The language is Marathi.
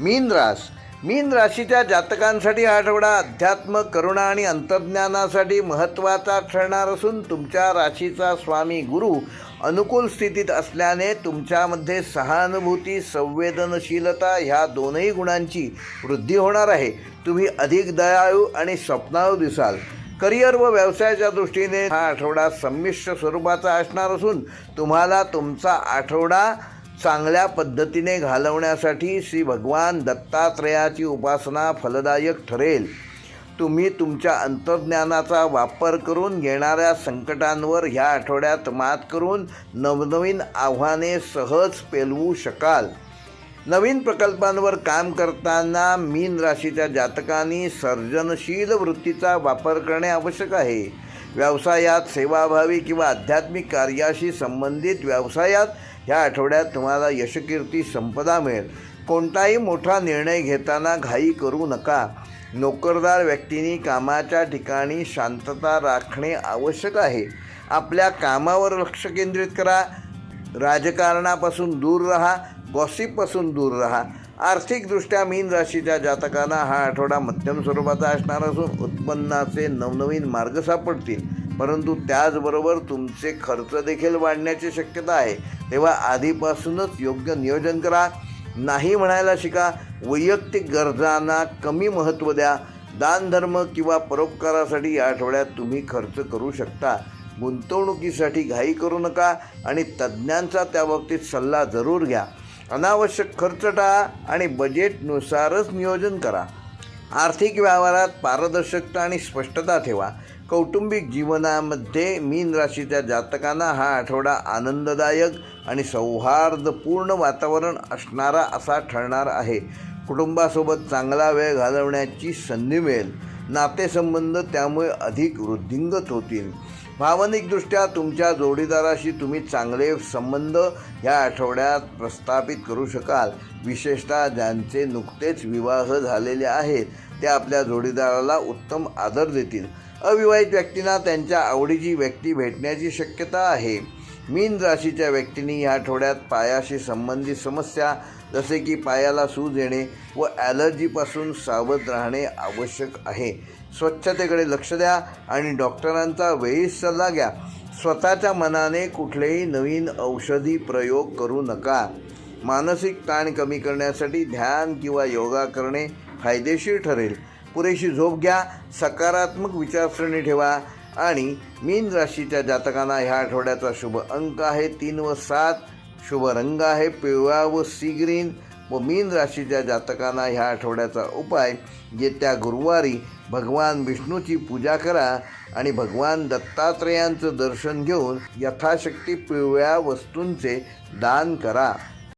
मीन रास. मीन राशीच्या जातकांसाठी हा आठवडा अध्यात्म करुणा आणि अंतर्ज्ञानासाठी महत्त्वाचा ठरणार असून तुमच्या राशीचा स्वामी गुरु अनुकूल स्थितीत असल्याने तुमच्यामध्ये सहानुभूती संवेदनशीलता ह्या दोनही गुणांची वृद्धी होणार आहे. तुम्ही अधिक दयाळू आणि स्वप्नाळू दिसाल. करिअर व व्यवसायाच्या दृष्टीने हा आठवडा संमिश्र स्वरूपाचा असणार असून तुम्हाला तुमचा आठवडा चांगल्या पद्धतीने घालवण्यासाठी श्री भगवान दत्तात्रयाची उपासना फलदायक ठरेल. तुम्ही तुमच्या अंतर्ज्ञानाचा वापर करून येणाऱ्या संकटांवर ह्या आठवड्यात मात करून नवनवीन आव्हाने सहज पेलवू शकाल. नवीन प्रकल्पांवर काम करताना मीन राशीच्या जातकांनी सर्जनशील वृत्तीचा वापर करणे आवश्यक आहे. व्यवसायात सेवाभावी किंवा आध्यात्मिक कार्याशी संबंधित व्यवसायात ह्या आठवड्यात तुम्हाला यशकीर्ती संपदा मिळेल. कोणताही मोठा निर्णय घेताना घाई करू नका. नोकरदार व्यक्तींनी कामाच्या ठिकाणी शांतता राखणे आवश्यक आहे. आपल्या कामावर लक्ष केंद्रित करा. राजकारणापासून दूर राहा. गॉसिपपासून दूर राहा. आर्थिकदृष्ट्या मीन राशीच्या जातकांना हा आठवडा मध्यम स्वरूपाचा असणार असून उत्पन्नाचे नवनवीन मार्ग सापडतील. परंतु त्याचबरोबर तुमचे खर्च देखील वाढण्याची शक्यता आहे. तेव्हा आधीपासूनच योग्य नियोजन करा. नाही म्हणायला शिका. वैयक्तिक गरजांना कमी महत्त्व द्या. दानधर्म किंवा परोपकारासाठी या आठवड्यात तुम्ही खर्च करू शकता. गुंतवणुकीसाठी घाई करू नका आणि तज्ज्ञांचा त्याबाबतीत सल्ला जरूर घ्या. अनावश्यक खर्च टाळा आणि बजेटनुसारच नियोजन करा. आर्थिक व्यवहारात पारदर्शकता आणि स्पष्टता ठेवा. कौटुंबिक जीवनामध्ये मीन राशीच्या जातकांना हा आठवडा आनंददायक आणि सौहार्दपूर्ण वातावरण असणारा असा ठरणार आहे. कुटुंबासोबत चांगला वेळ घालवण्याची संधी मिळेल. नातेसंबंध त्यामुळे अधिक वृद्धिंगत होतील. भावनिकदृष्ट्या तुमच्या जोडीदाराशी तुम्ही चांगले संबंध या आठवड्यात प्रस्थापित करू शकाल. विशेषतः ज्यांचे नुकतेच विवाह झालेले आहेत ते आपल्या जोडीदाराला उत्तम आदर देतील. अविवाहित व्यक्तींना त्यांच्या आवडीची व्यक्ती भेटण्याची शक्यता आहे. मीन राशीच्या व्यक्तींनी या आठवड्यात पायाशी संबंधित समस्या जसे की पायाला सूज येणे व ॲलर्जीपासून सावध राहणे आवश्यक आहे. स्वच्छतेकडे लक्ष द्या आणि डॉक्टरांचा वेळीच सल्ला घ्या. स्वतःच्या मनाने कुठलेही नवीन औषधी प्रयोग करू नका. मानसिक ताण कमी करण्यासाठी ध्यान किंवा योगा करणे फायदेशीर ठरेल. पुरेशी झोप घ्या. सकारात्मक विचारसरणी ठेवा. आणि मीन राशीच्या जातकांना ह्या आठवड्याचा शुभ अंक आहे. तीन व सात शुभ रंग आहे. पिवळा व सी ग्रीन. व मीन राशीच्या जातकांना ह्या आठवड्याचा उपाय येत्या गुरुवारी भगवान विष्णूची पूजा करा आणि भगवान दत्तात्रेयांचं दर्शन घेऊन यथाशक्ती पिवळ्या वस्तूंचे दान करा.